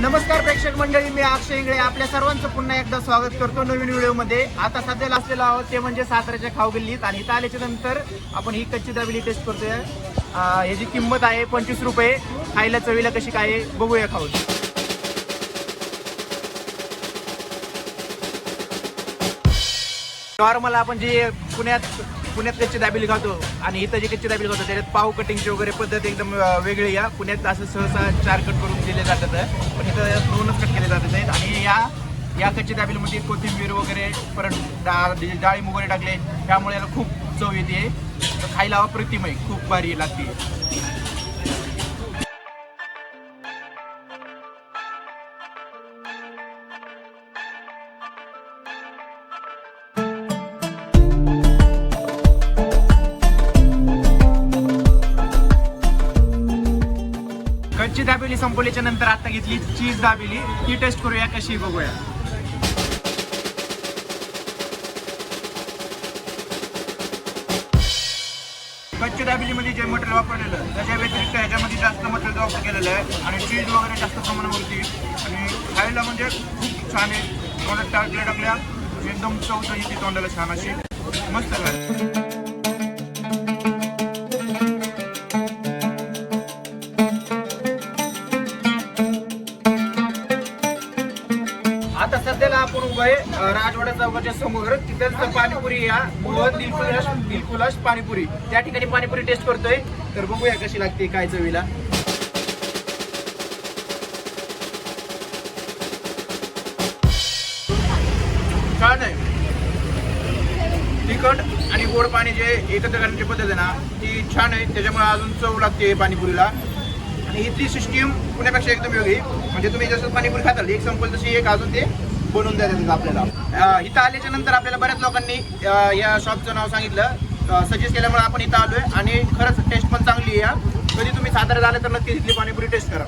नमस्कार प्रेक्षक मंडळी मी अक्षय इंगळे. आपल्या सर्वांचं पुन्हा एकदा स्वागत करतो नवीन व्हिडिओमध्ये. आता सध्याला असलेलो आहोत ते म्हणजे साताऱ्याच्या खावगल्लीत आणि इथं आल्याच्यानंतर आपण ही कच्ची दाबिली टेस्ट करतोय. ह्याची किंमत आहे पंचवीस रुपये. खायला चवीला कशी काय आहे, बघूया खाऊ नॉर्मल आपण जे पुण्यात पुण्यात कच्ची दाबेली खातो. आणि इथं जे कच्ची दाबेली खातो त्याच्यात पाव कटिंगची वगैरे पद्धत एकदम वेगळी या. पुण्यात असं सहसा चार कट करून दिले जातात. पण इथं दोनच कट केले जातात. आहेत आणि या या कच्ची दाबेलीमध्ये कोथिंबीर वगैरे परत डाळ डाळिंब वगैरे टाकले. त्यामुळे याला खूप चव येते. खायला अप्रतिम आहे. खूप भारी लागते. कच्ची दाबेली संपवल्याच्या नंतर आता घेतली चीज दाबेली. ती टेस्ट करूया कशी बघूया. कच्ची दाबेलीमध्ये जे मटेरियल वापरलेलं त्याच्या व्यतिरिक्त ह्याच्यामध्ये जास्त मटेरियल वापर केलेलं आहे आणि चीज वगैरे जास्त प्रमाणावरती आणि खायला म्हणजे खूप छान आहे. तोंडात टाकल्या टाकल्या एकदम चव येते तोंडाला छान अशी. मस्त सध्याला आपण उभं आहे. राजवाडा चौकाच्या समोर. तिथं पाणीपुरी या. मोहन दिलकुलाश दिलकुलाश पाणीपुरी. त्या ठिकाणी पाणीपुरी टेस्ट करतोय. तर बघूया कशी लागते काय चवीला. छान आहे. तिखट आणि गोड पाणी जे एकत्र करण्याची पद्धत आहे ना ती छान आहे. त्याच्यामुळे अजून चव लागते पाणीपुरीला. आणि इथली सिस्टीम पुण्यापेक्षा एकदम वेगळी. म्हणजे तुम्ही जसं पाणीपुरी खाताल एक संपल तशी एक अजून ते बनवून देतात आपल्याला. इथं आल्याच्यानंतर आपल्याला बऱ्याच लोकांनी या शॉपचं नाव सांगितलं. सजेस्ट केल्यामुळे आपण इथं आलोय आणि खरंच टेस्ट पण चांगली आहे या. कधी तुम्ही साताऱ्यात आले तर नक्की इथली पाणीपुरी टेस्ट करा.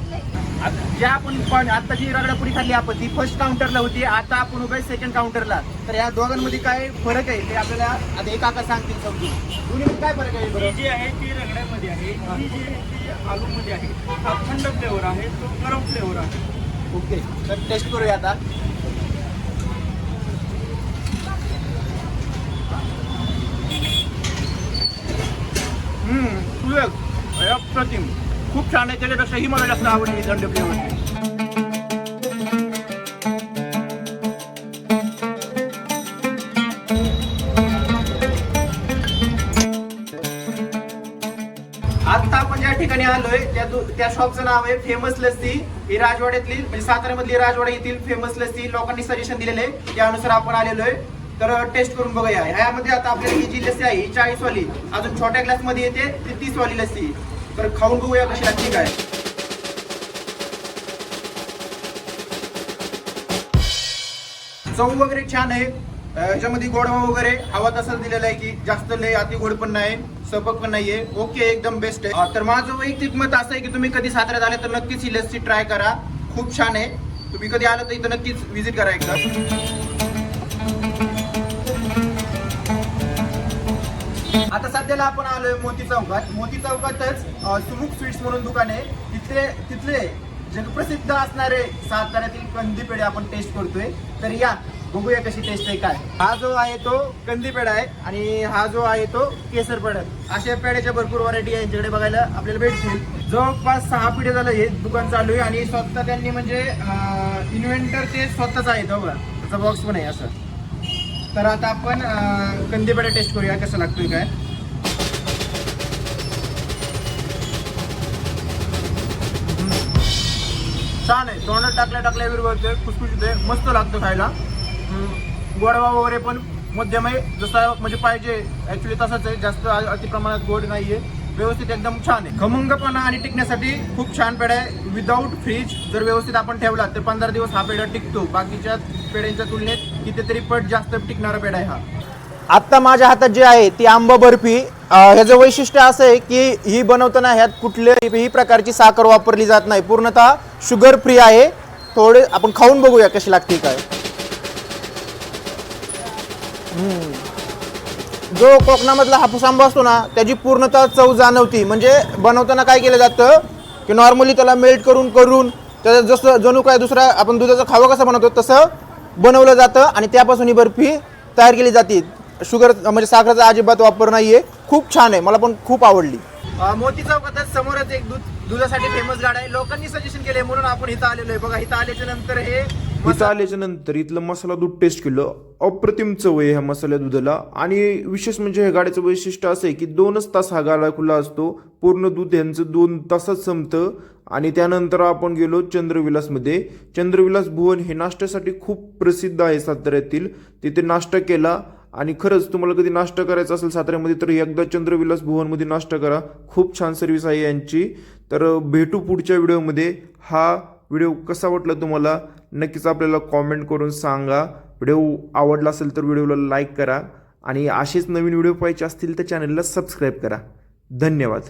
ज्या आपण पण आता जी रगडापुरी खाल्ली आपण ती फर्स्ट काउंटरला होती. आता आपण उभे सेकंड काउंटरला तर या दोघांमध्ये काय फरक आहे ते आपल्याला आता एक काका सांगतील समजून. दोन्हीमध्ये काय फरक आहे बरं? जी आहे ती रगड्यामध्ये आहे. ही. जी आहे ती आलूमध्ये आहे. हा थंड फ्लेवर आहे तो गरम फ्लेवर आहे. ओके. तर टेस्ट करूया आता. सुरेख. अप्रतिम. खूप छान आहे त्याच्यापेक्षा ही मला जास्त आवडली दंड फ्लेवर आता आपण ज्या ठिकाणी आलोय त्या त्या शॉपचं नाव आहे फेमस लस्सी ही राजवाड्यातली म्हणजे साताऱ्यामधली राजवाडा येथील फेमस लस्सी लोकांनी सजेशन दिलेलं आहे त्यानुसार आपण आलेलो आहे. तर टेस्ट करून बघूया. ह्यामध्ये आता आपल्याला ही जी लस्सी आहे ही चाळीस वाली अजून छोट्या ग्लासमध्ये येते ती तीस वाली लस्सी. तर खाऊन बघूया कशी लागते काय. चव वगैरे छान आहे. याच्यामध्ये ह्याच्यामध्ये गोडवा वगैरे हवा तसाच दिलेला आहे की जास्त लय अति गोड पण नाही सपक पण नाहीये. ओके एकदम बेस्ट आहे. तर माझं वैयक्तिक मत असं आहे की तुम्ही कधी साताऱ्यात आले तर नक्कीच ही लस्सी ट्राय करा. खूप छान आहे. तुम्ही कधी आलं तर इथं नक्कीच व्हिजिट करा एकदा. सध्याला आपण आलोय मोती चौकात. मोती चौकातच सुमुख स्वीट्स म्हणून दुकान आहे. तिथले तिथले जगप्रसिद्ध असणारे साताऱ्यातील कंदी पेढे आपण टेस्ट करतोय. तर या बघूया कशी टेस्ट आहे काय. हा जो आहे तो कंदी पेढा आहे आणि हा जो आहे तो केसर पेढा अशा पेढ्याच्या भरपूर व्हरायटी आहे. यांच्याकडे बघायला आपल्याला भेटतील. जवळपास सहा पिढ्या झालं हे दुकान चालू आहे आणि स्वतः त्यांनी म्हणजे इन्व्हेंटर ते स्वतःच आहे हो बघा. त्याचा बॉक्स पण आहे असं. तर आता आपण कंदी पेढा टेस्ट करूया कसं लागतोय काय. छान आहे. तोंडात टाकल्या टाकल्या विरघळते खुसखुशीत आहे मस्त लागतं खायला. गोडवा वगैरे पण मध्यम आहे. जसा म्हणजे पाहिजे ऍक्च्युली तसाच आहे. जास्त अति प्रमाणात गोड नाहीये. व्यवस्थित एकदम छान आहे. खमंगपणा आणि टिकण्यासाठी खूप छान पेढा आहे. विदाऊट फ्रीज जर व्यवस्थित आपण ठेवला तर पंधरा दिवस हा पेढा टिकतो. बाकीच्या पेढ्यांच्या तुलनेत कितीतरी पट जास्त टिकणारा पेढा आहे हा. आत्ता माझ्या हातात जे आहे ती आंबा बर्फी. ह्याचं वैशिष्ट्य असं आहे की ही बनवताना ह्यात कुठल्याही प्रकारची साखर वापरली जात नाही. पूर्णतः शुगर फ्री आहे. थोडे आपण खाऊन बघूया कशी लागते काय. जो कोकणामधला हापूस आंबा असतो ना त्याची पूर्णतः चव जाणवती. म्हणजे बनवताना काय केलं जातं की नॉर्मली त्याला मेल्ट करून करून त्याचं जसं जणू काय दुसरा आपण दुधाचं खावं कसं बनवतो तसं बनवलं जातं आणि त्यापासून ही बर्फी तयार केली जाते. शुगर म्हणजे साखरेचा अजिबात वापर नाही आहे खूप छान आहे. मला पण खूप आवडली. मोती चौकातच समोरच एक दूध दुधासाठी फेमस गाड आहे. लोकांनी सजेशन केले म्हणून आपण इथं आलेलो आहे. बघा इथं आल्याच्यानंतर हे इथं आल्याच्यानंतर इथलं मसाला दूध टेस्ट केलं. अप्रतिम चव आहे ह्या मसाल्या दुधाला. आणि विशेष म्हणजे ह्या गाड्याचं वैशिष्ट्य असं आहे की दोनच तास हा गाडा खुला असतो. पूर्ण दूध यांचं दोन तासात संपतं. आणि त्यानंतर आपण गेलो चंद्रविलासमध्ये. चंद्रविलास भुवन हे नाश्त्यासाठी खूप प्रसिद्ध आहे साताऱ्यातील. तिथे नाश्ता केला. आणि खरंच तुम्हाला कधी नाश्ता करायचा असेल साताऱ्यामध्ये तर एकदा चंद्रविलास भुवनमध्ये नाश्ता करा. खूप छान सर्व्हिस आहे यांची. तर भेटू पुढच्या व्हिडिओमध्ये. हा व्हिडिओ कसा वाटला तुम्हाला? नक्कीच आपल्याला कॉमेंट करून सांगा. व्हिडिओ आवडला असेल तर व्हिडिओला लाईक करा. आणि असेच नवीन व्हिडिओ पाहिजे असतील तर चॅनलला सबस्क्राईब करा. धन्यवाद.